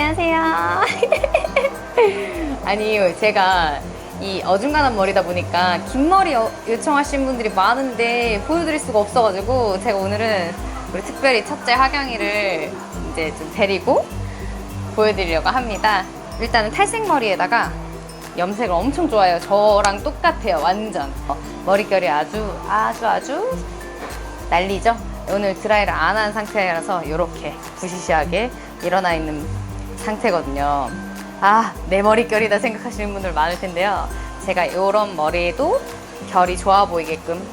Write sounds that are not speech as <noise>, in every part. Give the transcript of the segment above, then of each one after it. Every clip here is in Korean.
안녕하세요. <laughs> 아니, 제가 이 어중간한 머리다 보니까 긴 머리 여- 요청하신 분들이 많은데 보여드릴 수가 없어가지고 제가 오늘은 우리 특별히 첫째 하경이를 이제 좀 데리고 보여드리려고 합니다. 일단은 탈색 머리에다가 염색을 엄청 좋아해요. 저랑 똑같아요. 완전. 어, 머릿결이 아주 아주 아주 난리죠? 오늘 드라이를 안 한 상태라서 이렇게 부시시하게 일어나 있는 상태거든요. 아, 내 머릿결이다 생각하시는 분들 많을 텐데요. 제가 이런 머리에도 결이 좋아 보이게끔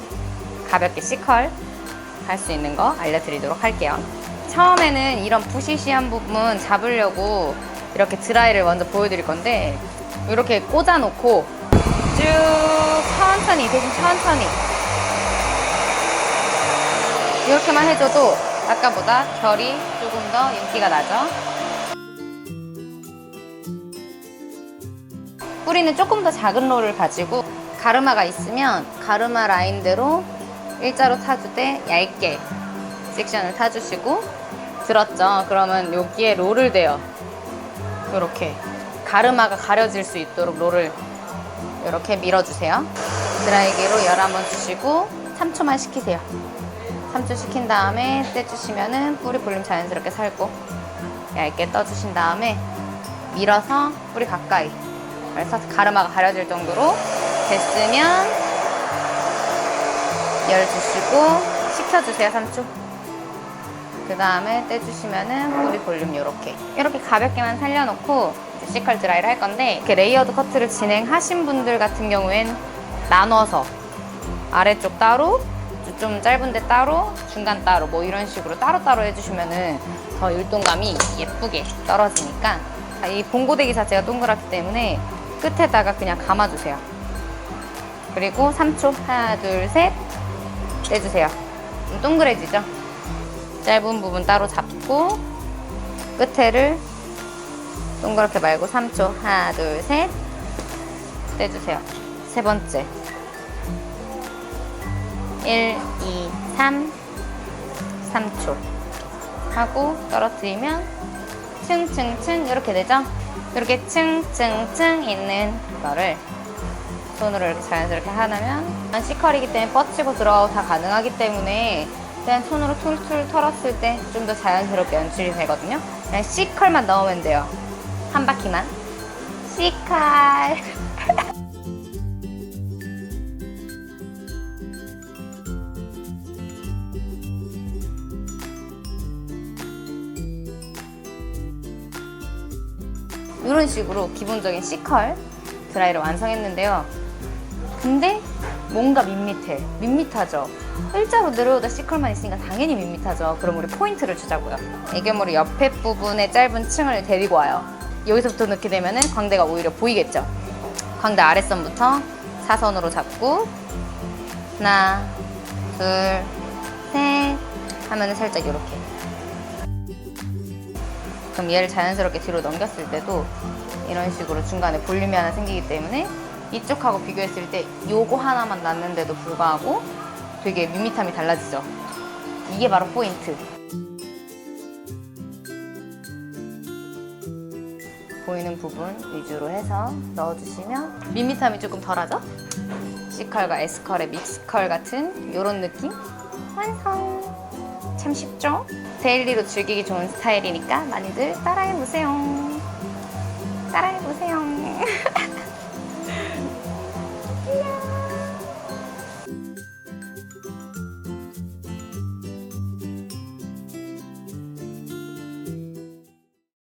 가볍게 C컬 할 수 있는 거 알려드리도록 할게요. 처음에는 이런 부시시한 부분 잡으려고 이렇게 드라이를 먼저 보여드릴 건데 이렇게 꽂아놓고 쭉 천천히 대신 천천히 이렇게만 해줘도 아까보다 결이 조금 더 윤기가 나죠. 뿌리는 조금 더 작은 롤을 가지고 가르마가 있으면 가르마 라인대로 일자로 타주되 얇게 섹션을 타주시고 들었죠? 그러면 여기에 롤을 대요. 이렇게 가르마가 가려질 수 있도록 롤을 이렇게 밀어주세요. 드라이기로 열 한번 주시고 3초만 식히세요. 3초 식힌 다음에 떼주시면은 뿌리 볼륨 자연스럽게 살고 얇게 떠주신 다음에 밀어서 뿌리 가까이 그래서 가르마가 가려질 정도로 됐으면 열 주시고 식혀주세요 3초 그 다음에 떼주시면은 뿌리 볼륨 이렇게. 이렇게 가볍게만 살려놓고 이제 시컬 드라이를 할 건데 이렇게 레이어드 커트를 진행하신 분들 같은 경우엔 나눠서 아래쪽 따로 좀 짧은데 따로 중간 따로 뭐 이런 식으로 따로따로 해주시면은 더 율동감이 예쁘게 떨어지니까. 자, 이 봉고데기 자체가 동그랗기 때문에 끝에다가 그냥 감아주세요. 그리고 3초 하나 둘 셋 떼주세요. 좀 동그래지죠? 짧은 부분 따로 잡고 끝에를 동그랗게 말고 3초 하나 둘 셋 떼주세요. 세 번째. 1, 2, 3, 3초. 하고 떨어뜨리면 층층층 이렇게 되죠? 이렇게 층층층 있는 거를 손으로 이렇게 자연스럽게 하나면 C컬이기 때문에 뻗치고 들어가고 다 가능하기 때문에 그냥 손으로 툴툴 털었을 때 좀 더 자연스럽게 연출이 되거든요. 그냥 C컬만 넣으면 돼요. 한 바퀴만. C컬 <laughs> 이런 식으로 기본적인 C컬 드라이를 완성했는데요. 근데 뭔가 밋밋해. 밋밋하죠? 일자로 내려오다 C컬만 있으니까 당연히 밋밋하죠. 그럼 우리 포인트를 주자고요. 애교머리 옆에 부분에 짧은 층을 데리고 와요. 여기서부터 넣게 되면 광대가 오히려 보이겠죠? 광대 아랫선부터 사선으로 잡고 하나, 둘, 셋 하면 살짝 이렇게 그럼 얘를 자연스럽게 뒤로 넘겼을 때도 이런 식으로 중간에 볼륨이 하나 생기기 때문에 이쪽하고 비교했을 때 요거 하나만 났는데도 불구하고 되게 밋밋함이 달라지죠. 이게 바로 포인트. 보이는 부분 위주로 해서 넣어주시면 밋밋함이 조금 덜하죠? C컬과 S컬의 믹스컬 같은 이런 느낌 완성! 참 쉽죠? 데일리로 즐기기 좋은 스타일이니까 많이들 따라해보세요. 따라해보세요. <laughs>